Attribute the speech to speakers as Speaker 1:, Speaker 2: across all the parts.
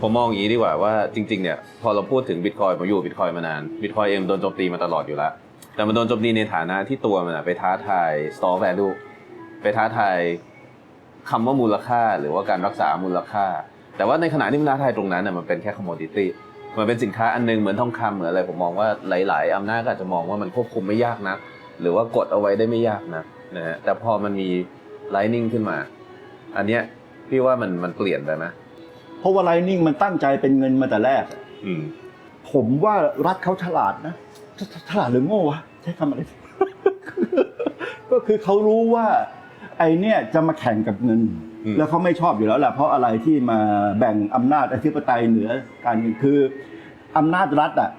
Speaker 1: ผมมองอย่างนี้ดีกว่าว่าจริงๆเนี่ยพอเราพูดถึงบิตคอยผมอยู่บิตคอยมานานบิตคอยเองโดนโจมตีมาตลอดอยู่แล้วแต่มันโดนโจมตีในฐานะที่ตัวมันอะไปท้าทาย store value ไปท้าทายคำว่ามูลค่าหรือว่าการรักษามูลค่า แต่ว่าในขณะที่มันท้าทายตรงนั้นน่ะมันเป็นแค่ commodity มันเป็นสินค้าอันหนึงเหมือนทองคำเหมือนอะไรผมมองว่าหลาย ๆอำนาจก็อาจจะมองว่ามันควบคุมไม่ยากนักหรือว่ากดเอาไว้ได้ไม่ยากนะนะฮะแต่พอมันมี lightning ขึ้นมา อันเนี้ยพี่ว่ามันมันเปลี่ยนไปไหม
Speaker 2: เพราะว่าไลนิ่งมันตั้งใจเป็นเงินมาแต่แรก
Speaker 1: อืม
Speaker 2: ผมว่ารัฐเขาฉลาดนะฉฉฉลาดหรือโง่วะใช้คำอะไร ก็คือเขารู้ว่า ไอเนี่ยจะมาแข่งกับเงิน
Speaker 1: อืม
Speaker 2: แล้วเขาไม่ชอบอยู่แล้วแหละเพราะอะไรที่มาแบ่งอำนาจอธิปไตยเหนือการเงินคืออำนาจรัฐอะ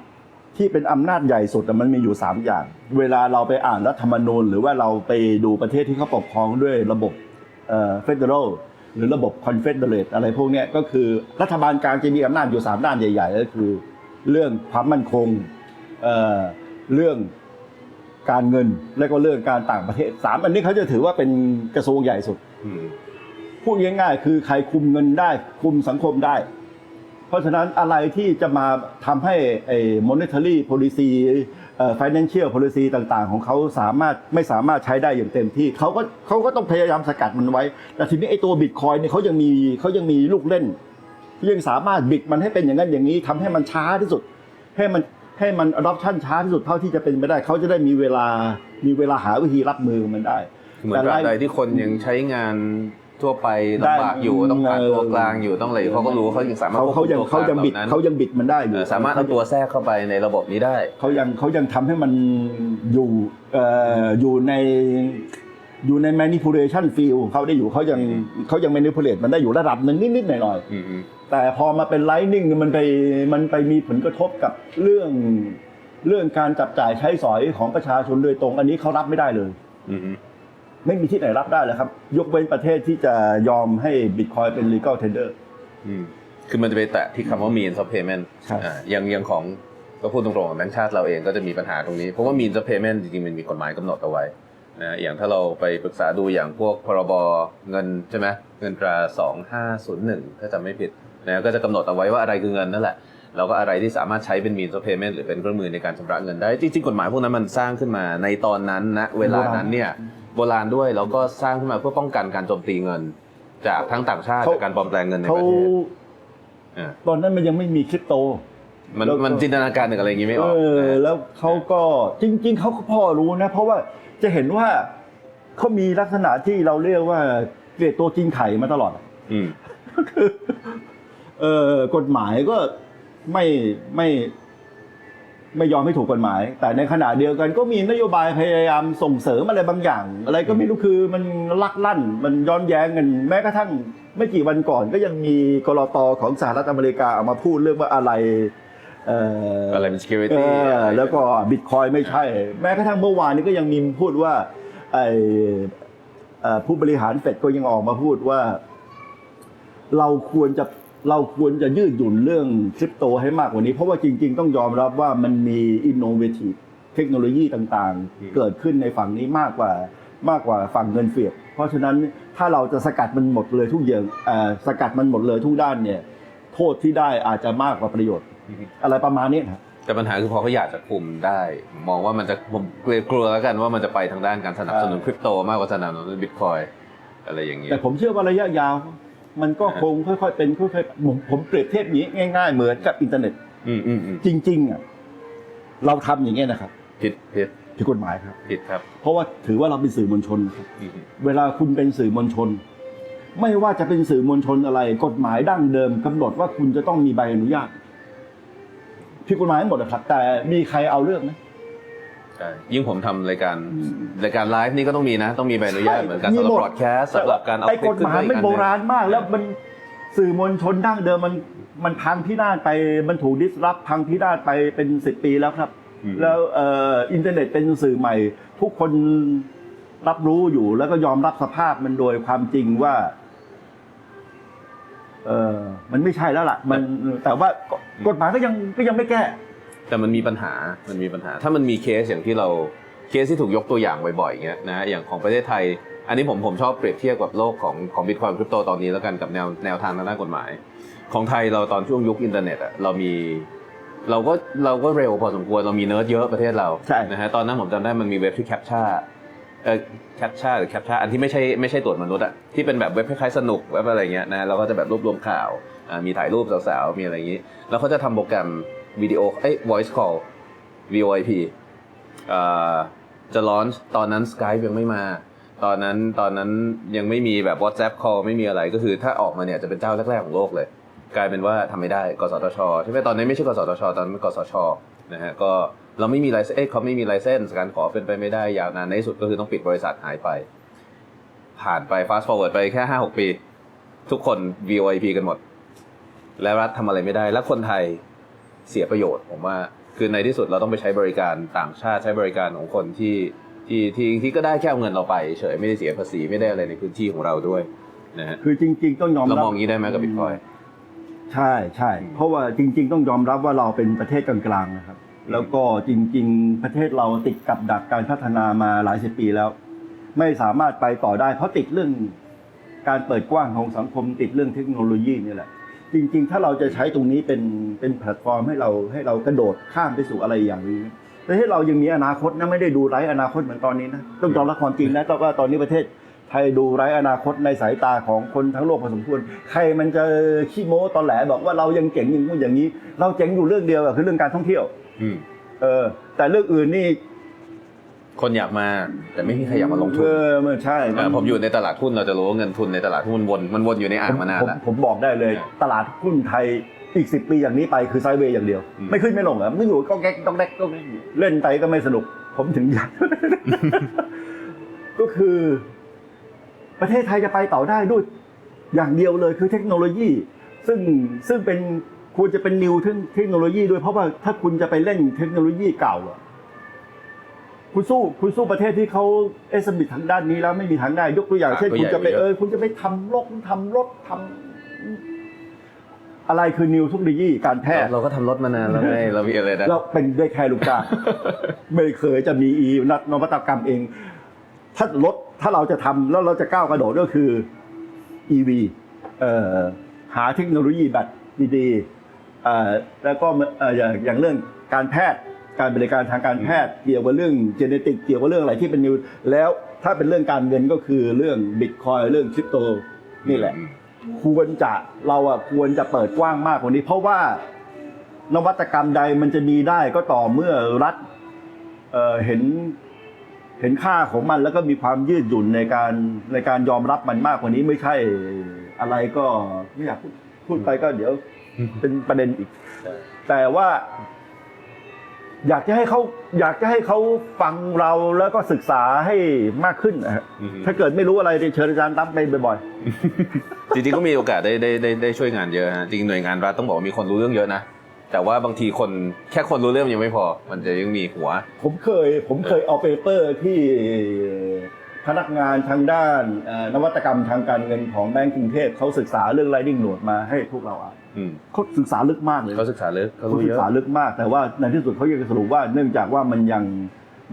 Speaker 2: ที่เป็นอำนาจใหญ่สุดอะมันมีอยู่สามอย่าง เวลาเราไปอ่านรัฐธรรมนูญ หรือว่าเราไปดูประเทศที่เขาปกครองด้วยระบบเอ่อ federal หรือระบบ confederate อะไรพวกเนี้ยก็คือรัฐบาลกลางจะมีอำนาจอยู่สามด้านใหญ่ ๆ ก็คือ เรื่องความมั่นคงเอ่อเรื่องการเงินและก็เรื่องการต่างประเทศสามอันนี้เขาจะถือว่าเป็นกระทรวงใหญ่สุด
Speaker 1: อืม
Speaker 2: พูดง่ายๆคือใครคุมเงินได้ คุมสังคมได้ เพราะฉะนั้นอะไรที่จะมาทำให้ไอ้ monetary policy เอ่อ financial policy ต่างๆ ของเขาสามารถไม่สามารถใช้ได้อย่างเต็มที่เขาก็เขาก็ต้องพยายามสกัดมันไว้ แต่ทีนี้ไอ้ตัวบิตคอยเนี่ยเขายังมีเขายังมีลูกเล่นยังสามารถบิดมันให้เป็นอย่างนั้นอย่างนี้ทำให้มันช้าที่สุด ให้มันให้มัน adoption ช้าที่สุดเท่าที่จะเป็นไปได้เขาจะได้มีเวลามีเวลาหาวิธีรับมือกับมันได้
Speaker 1: เหมือนแบบใดที่คนยังใช้งาน ทั่วไปลำบากอยู่
Speaker 2: ได้
Speaker 1: ต้องผ่าน
Speaker 2: เออ
Speaker 1: ตัวกลางอยู่ต้องอะไรเขาก็รู้เขายังสามารถ
Speaker 2: เขาเขายัง
Speaker 1: ควบคุม
Speaker 2: เขายัง
Speaker 1: ตัวกล
Speaker 2: บิด
Speaker 1: หล่นั้น
Speaker 2: เขายังบิดมันได้อยู่
Speaker 1: เออสามารถเอาตัวแทรกเข้าไปในระบบนี้ได้
Speaker 2: เขายังเขายังทำให้มันอยู่เอ่ออยู่ในอยู่ใน manipulation field ของเขาได้อยู่เขายังเขายัง manipulate มันได้อยู่ระดับหนึ่งนิดๆหน่อย
Speaker 1: อืมอืม
Speaker 2: ๆแต่พอมาเป็น lightning เนี่ยมันไปมันไปมีผลกระทบกับเรื่องเรื่องการจับจ่ายใช้สอยของประชาชนโดยตรง อันนี้เขารับไม่ได้เลย
Speaker 1: อืมอืม
Speaker 2: ไม่มีที่ไหนรับได้เลยครับ ยกเว้นประเทศที่จะยอมให้บิตคอยเป็น legal tender
Speaker 1: อืมคือมันจะไปแตะที่คำว่า means of payment
Speaker 2: ใช่
Speaker 1: อ่าอย่างอย่างของก็พูดตรงๆของแบงก์ชาติเราเองก็จะมีปัญหาตรงนี้ เพราะว่า means of payment จริงๆ มันมีกฎหมายกำหนดเอาไว้นะอย่างถ้าเราไปปรึกษาดูอย่างพวกพรบเงินใช่ไหมเงินตรา 2501 ถ้าจำไม่ผิดนะก็จะกำหนดเอาไว้ว่าอะไรคือเงินนั่นแหละ แล้วก็อะไรที่สามารถใช้เป็น means of payment หรือเป็นเครื่องมือในการชำระเงินได้ จริงๆ กฎหมายพวกนั้นมันสร้างขึ้นมาในตอนนั้นนะเวลานั้นเนี่ยโบราณด้วยแล้วก็สร้างขึ้นมาเพื่อป้องกันการโจมตีเงิน จากทั้งต่างชาติ
Speaker 2: เขา
Speaker 1: จากการปลอมแปลงเงินใน
Speaker 2: เขา
Speaker 1: ประเทศอ่า
Speaker 2: ตอนนั้นมันยังไม่มีคริปโต
Speaker 1: มัน
Speaker 2: แล้วก็
Speaker 1: มันจินตนาการถึงอะไรอย่างงี้ไม่ออก
Speaker 2: เออ
Speaker 1: นะ
Speaker 2: แล้วเขาก็จริง ๆเขาก็พอรู้นะ เพราะว่าจะเห็นว่าเขามีลักษณะที่เราเรียกว่าเกลียดตัวจริงไข่มาตลอด
Speaker 1: อืม
Speaker 2: คือเออกฎหมายก็ ไม่ไม่ไม่ยอมให้ถูกกฎหมาย แต่ในขณะเดียวกันก็มีนโยบายพยายามส่งเสริมอะไรบางอย่าง อะไรก็ไม่รู้คือมันลักลั่น มันย้อนแย้งกันแม้กระทั่งไม่กี่วันก่อนก็ยังมีกรตของสหรัฐอเมริกาออกมาพูดเรื่องว่าอะไรเอ่อ
Speaker 1: อะไรเป็น
Speaker 2: เอ
Speaker 1: security
Speaker 2: อ
Speaker 1: อะไร
Speaker 2: แล้วก็บิตคอยไม่ใช่ แม้กระทั่งเมื่อวานนี้ก็ยังมีพูดว่าไอเอ่อผู้บริหารเฟดก็ยังออกมาพูดว่า เราควรจะ เราควรจะยืดหยุ่นเรื่องคริปโตให้มากกว่านี้ เพราะว่าจริง ๆ ต้องยอมรับว่ามันมีอินโนเวทีฟเทคโนโลยีต่างๆ เกิดขึ้นในฝั่งนี้มากกว่ามากกว่าฝั่งเงินเฟียดเพราะฉะนั้นถ้าเราจะสกัดมันหมดเลยทุกอย่างเอ่อสกัดมันหมดเลยทุกด้านเนี่ย โทษที่ได้อาจจะมากกว่าประโยชน์ อะไรประมาณนี้นะ
Speaker 1: แต่ปัญหาคือพอเขาอยากจะคุมได้ มองว่ามันจะผมกลัวแล้วกันว่ามันจะไปทางด้านการสนับสนุน
Speaker 2: เออ
Speaker 1: คริปโตมากกว่าสนับสนุนบิตคอยอะไรอย่างเงี้ย
Speaker 2: แต่ผมเชื่อว่าระยะยาว มันก็คงค่อยๆเป็นค่อยๆผมผมเปรียบเทียบอย่างนี้ง่าย ๆ เหมือนกับอินเทอร์เน็ต
Speaker 1: อืมอืมอืม
Speaker 2: จริงๆอะเราทำอย่างเงี้ยนะครับ
Speaker 1: ผิดผิด
Speaker 2: ผิดกฎหมายครับ
Speaker 1: ผิดครับ
Speaker 2: เพราะว่าถือว่าเราเป็นสื่อมวลชนครับ
Speaker 1: อืม
Speaker 2: เวลาคุณเป็นสื่อมวลชน ไม่ว่าจะเป็นสื่อมวลชนอะไร กฎหมายดั้งเดิมกำหนดว่าคุณจะต้องมีใบอนุญาตผิดกฎหมายหมดนะครับ แต่มีใครเอาเรื่องไหม
Speaker 1: ใช่ ยิ่งผมทำรายการ
Speaker 2: อืม
Speaker 1: รายการไลฟ์นี่ก็ต้องมีนะ ต้องมีใบอนุญาต
Speaker 2: ใช่
Speaker 1: เหมือนกัน
Speaker 2: มี
Speaker 1: สำหรับ
Speaker 2: หมด
Speaker 1: บล็อดแคสต์สำหรับการเอา
Speaker 2: ไอ้
Speaker 1: คลิ
Speaker 2: ก
Speaker 1: ป
Speaker 2: ฎ
Speaker 1: ขึ้
Speaker 2: ห
Speaker 1: น
Speaker 2: มาย
Speaker 1: ไป
Speaker 2: มัน
Speaker 1: อีก
Speaker 2: โบ
Speaker 1: อันหนึ่ง
Speaker 2: ราณมาก แล้วมันสื่อมวลชนดั้งเดิมมันมันพังพินาศไปมันถูกดิสรับพังพินาศไปเป็นสิบปีแล้วครับ
Speaker 1: อืม
Speaker 2: แล้วเอ่ออินเทอร์เน็ตเป็นสื่อใหม่ ทุกคนรับรู้อยู่แล้วก็ยอมรับสภาพมันโดยความจริงว่า เออมันไม่ใช่แล้วล่ะ มันแต่ว่ากฎหมายก็ยังก็ยังไม่แก้
Speaker 1: แต่มันมีปัญหา มันมีปัญหา ถ้ามันมีเคสอย่างที่เราเคสที่ถูกยกตัวอย่างบ่อยๆอย่างเงี้ยนะ อย่างของประเทศไทย อันนี้ผมผมชอบเปรียบเทียบกับโลกของของบิตคอยคริปโตตอนนี้แล้วกันกับแนวแนวทางทางด้านกฎหมาย ของไทยเราตอนช่วงยุคอินเทอร์เน็ตอะเรามีเราก็เราก็เร็วพอสมควรเรามีเนิร์ดเยอะประเทศเรา
Speaker 2: ใช่
Speaker 1: นะฮะตอนนั้นผมจำได้มันมีเว็บที่แคปชั่นเออแคปชั่นหรือแคปชั่นอันที่ไม่ใช่ไม่ใช่ตรวจมนุษย์อะที่เป็นแบบเว็บคล้ายๆสนุกเว็บอะไรเงี้ยนะเราก็จะแบบรวบรวมข่าวอ่ามีถ่ายรูปสาวๆมีอะไรอย่างงี้ แล้วเขาจะทำโปรแกรม วิดีโอเอ้ย voice call VoIP จะ launch ตอนนั้น Skype ยังไม่มา ตอนนั้นตอนนั้นยังไม่มีแบบ WhatsApp call ไม่มีอะไรก็คือถ้าออกมาเนี่ยจะเป็นเจ้าแรกๆของโลกเลย กลายเป็นว่าทำไม่ได้ กสทช ใช่ไหมตอนนี้ไม่ใช่กสทช ตอนนั้นกสชนะฮะก็เราไม่มีไลเซนส์เขาไม่มีไลเซนส์การขอเป็นไปไม่ได้ยาวนานในที่สุดก็คือต้องปิดบริษัทหายไป ผ่านไป fast forward ไปแค่ห้าหกปี ทุกคน VoIP กันหมด และรัฐทำอะไรไม่ได้ และคนไทย เสียประโยชน์ผมว่าคือในที่สุดเราต้องไปใช้บริการต่างชาติใช้บริการของคนที่ที่ที่ที่ก็ได้แค่เอาเงินเราไปเฉยไม่ได้เสียภาษีไม่ได้อะไรในพื้นที่ของเราด้วยนะฮะ
Speaker 2: คือจริง ๆ ต้องยอม
Speaker 1: เรา
Speaker 2: รับ
Speaker 1: มองอย่างนี้ได้ไหมกับบิตคอย
Speaker 2: ใช่ใช่เพราะว่าจริง ๆ ต้องยอมรับว่าเราเป็นประเทศกลางๆนะครับ แล้วก็จริง ๆ ประเทศเราติดกับดักการพัฒนามาหลายสิบปีแล้ว ไม่สามารถไปต่อได้ เพราะติดเรื่องการเปิดกว้างของสังคมติดเรื่องเทคโนโลยีนี่แหละ จริง ๆ ถ้าเราจะใช้ตรงนี้เป็นเป็นแพลตฟอร์มให้เราให้เรากระโดดข้ามไปสู่อะไรอย่างนี้ประเทศเรายังมีอนาคตนะไม่ได้ดูไร้อนาคตเหมือนตอนนี้นะต้องยอมรับความจริงนะแต่ว่าตอนนี้ประเทศไทยดูไร้อนาคตในสายตาของคนทั้งโลกพอสมควร ใครมันจะขี้โม้ตอนแหลบอกว่าเรายังเจ๋งอย่างนู้นอย่างนี้ เราเจ๋งอยู่เรื่องเดียวอะคือเรื่องการท่องเที่ยว
Speaker 1: อืม
Speaker 2: เออแต่เรื่องอื่นนี่
Speaker 1: คนอยากมาแต่ไม่มีใครอยากมาลงทุน
Speaker 2: เออมันใช่
Speaker 1: เออผมอยู่ในตลาดหุ้นเราจะรู้ว่าเงินทุนในตลาดหุ้นมันวนมันวนอยู่ในอ่างมานาน
Speaker 2: ผม
Speaker 1: แล้ว
Speaker 2: ผมบอกได้เลย
Speaker 1: เออ
Speaker 2: ตลาดหุ้นไทยอีกสิบปีอย่างนี้ไปคือไซด์เวย์อย่างเดียว
Speaker 1: อืม
Speaker 2: ไม่ขึ้นไม่ลงอะไม่อยู่ก็แก๊กต้องแก๊กต้องแก๊กอยู่เล่นไปก็ไม่สนุก ผมถึงอยาก ก็คือ ประเทศไทยจะไปต่อได้ด้วย อย่างเดียวเลยคือเทคโนโลยี ซึ่งซึ่งเป็นควรจะเป็นนิวเทคโนโลยีด้วยเพราะว่าถ้าคุณจะไปเล่นเทคโนโลยีเก่าอะ คุณสู้คุณสู้ประเทศที่เขาเอสบิททางด้านนี้แล้วไม่มีทางได้ยกตัวอย่าง
Speaker 1: ครับ
Speaker 2: เช่น
Speaker 1: ก็
Speaker 2: คุณ
Speaker 1: ใหญ่
Speaker 2: จะไป
Speaker 1: กว่าเยอะ
Speaker 2: เออคุณจะไปทำรถทำรถทำอะไรคือนิวเทคโนโลยีการแพทย์
Speaker 1: เราก็ทำรถมานานแล้วไงเรามีอะไรนะ
Speaker 2: เราเป็นได้แค่ลูกจ้างไม่เคยจะมีอีนักนวัตกรรมเอง ถ้ารถถ้าเราจะทำแล้วเราจะก้าวกระโดดก็คือ EV เอ่อหาเทคโนโลยีแบตดีๆเอ่อแล้วก็เอ่ออย่างอย่างเรื่องการแพทย์ การบริการทางการแพทย์เกี่ยวกับเรื่องเจเนติกเกี่ยวกับเรื่องอะไรที่เป็นนิวแล้วถ้าเป็นเรื่องการเงินก็คือเรื่องบิตคอยเรื่องคริปโตนี่แหละ ควรจะเราอะควรจะเปิดกว้างมากกว่านี้ เพราะว่านวัตกรรมใดมันจะมีได้ก็ต่อเมื่อรัฐเเห็นเห็นค่าของมันแล้วก็มีความยืดหยุ่นในการในการยอมรับมันมากกว่านี้ไม่ใช่อะไรก็ไม่อยากพูดพูดไปก็เดี๋ยวเป็นประเด็นอีก แต่ว่า อยากจะให้เขาอยากจะให้เขาฟังเราแล้วก็ศึกษาให้มากขึ้นนะฮะ
Speaker 1: อืม
Speaker 2: ถ้าเกิดไม่รู้อะไรเชิญอาจารย์ตั้มไปบ่อย
Speaker 1: จริงๆก็มีโอกาสได้ได้ได้ได้ช่วยงานเยอะฮะจริงๆหน่วยงานรัฐต้องบอกว่ามีคนรู้เรื่องเยอะนะแต่ว่าบางทีคนแค่คนรู้เรื่องยังไม่พอ มันจะยังมีหัว
Speaker 2: ๆ ผมเคยผมเคยเอาเปเปอร์ที่พนักงานทางด้านเอ่อนวัตกรรมทางการเงินของแบงก์กรุงเทพเขาศึกษาเรื่อง Lightning Node มาให้พวกเราอ่าน
Speaker 1: อืม
Speaker 2: เขาศึกษาลึกมากเลย
Speaker 1: เขาศึกษาลึกเขา
Speaker 2: เขา
Speaker 1: รู้
Speaker 2: ศึ
Speaker 1: เย
Speaker 2: ก
Speaker 1: อะ
Speaker 2: ษาลึกมาก แต่ว่าในที่สุดเขายังสรุปว่าเนื่องจากว่ามันยัง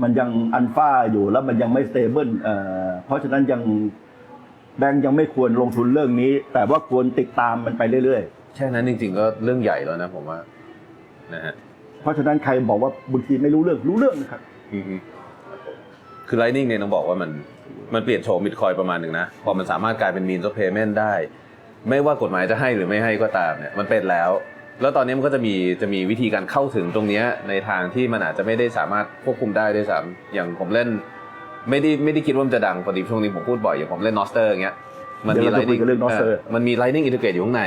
Speaker 2: มันยังอันฟ้าอยู่แล้วมันยังไม่สเตเบิลเอ่อเพราะฉะนั้นยังแบงก์ยังไม่ควรลงทุนเรื่องนี้ แต่ว่าควรติดตามมันไปเรื่อย
Speaker 1: แค่นั้นจริง ๆ ก็เรื่องใหญ่แล้วนะผมว่านะฮะ
Speaker 2: ๆเพราะฉะนั้นใครบอกว่าบางทีไม่รู้เรื่องรู้เรื่องนะครับ
Speaker 1: อือฮึคือ Lightning เนี่ยต้องบอกว่ามันมันเปลี่ยนโฉมบิตคอยประมาณหนึ่งนะ พอมันสามารถกลายเป็น means of payment ได้ ไม่ว่ากฎหมายจะให้หรือไม่ให้ก็ตามเนี่ยมันเป็นแล้ว แล้วตอนนี้มันก็จะมีจะมีวิธีการเข้าถึงตรงเนี้ยในทางที่มันอาจจะไม่ได้สามารถควบคุมได้ด้วยซ้ำอย่างผมเล่น ไม่ได้ไม่ได้คิดว่ามันจะดังพอดีช่วงนี้ผมพูดบ่อยอย่างผมเล่น Noster อย่างเงี้ยมันมี
Speaker 2: เดี๋ยวเราจะคุยกันเรื่อง Nostr
Speaker 1: มันมี Lightning Integrate อยู่ข้างใน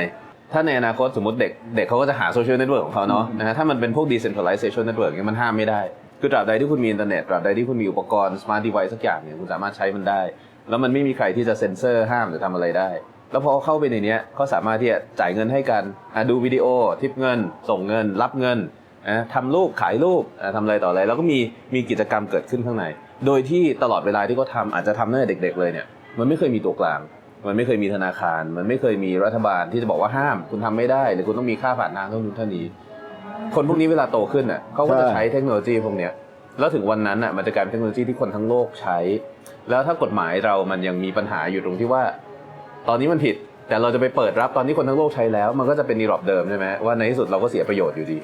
Speaker 1: ถ้าในอนาคตสมมติเด็กเด็กเขาก็จะหาโซเชียลเน็ตเวิร์กของเขาเนาะนะฮะถ้ามันเป็นพวก decentralized social network เนี่ยมันห้ามไม่ได้ คือตราบใดที่คุณมีอินเทอร์เน็ตตราบใดที่คุณมีอุปกรณ์ smart device สักอย่างเนี่ยคุณสามารถใช้มันได้ แล้วมันไม่มีใครที่จะเซ็นเซอร์ห้ามหรือทำอะไรได้ แล้วพอเข้าไปในนี้ยเขาสามารถที่จะจ่ายเงินให้กันดูวิดีโอทิปเงิน ส่งเงิน รับเงินทำรูปขายรูปทำอะไรต่ออะไร แล้วก็มีมีกิจกรรมเกิดขึ้นข้างใน โดยที่ตลอดเวลาที่เขาทำอาจจะทำตั้งแต่เด็ก ๆ เลยเนี่ยมันไม่เคยมีตัวกลาง มันไม่เคยมีธนาคาร มันไม่เคยมีรัฐบาลที่จะบอกว่าห้าม คุณทำไม่ได้หรือคุณต้องมีค่าผ่านทางเท่านู้นเท่านี้ คนพวกนี้เวลาโตขึ้นอะเขาก็จะ
Speaker 2: ใช่
Speaker 1: ใช้เทคโนโลยีพวกเนี้ยแล้วถึงวันนั้นอะมันจะกลายเป็นเทคโนโลยีที่คนทั้งโลกใช้ แล้วถ้ากฎหมายเรามันยังมีปัญหาอยู่ตรงที่ว่า ตอนนี้มันผิด แต่เราจะไปเปิดรับตอนนี้คนทั้งโลกใช้แล้ว มันก็จะเป็นนีรอบเดิมใช่ไหมว่าในที่สุดเราก็เสียประโยชน์อยู่ดี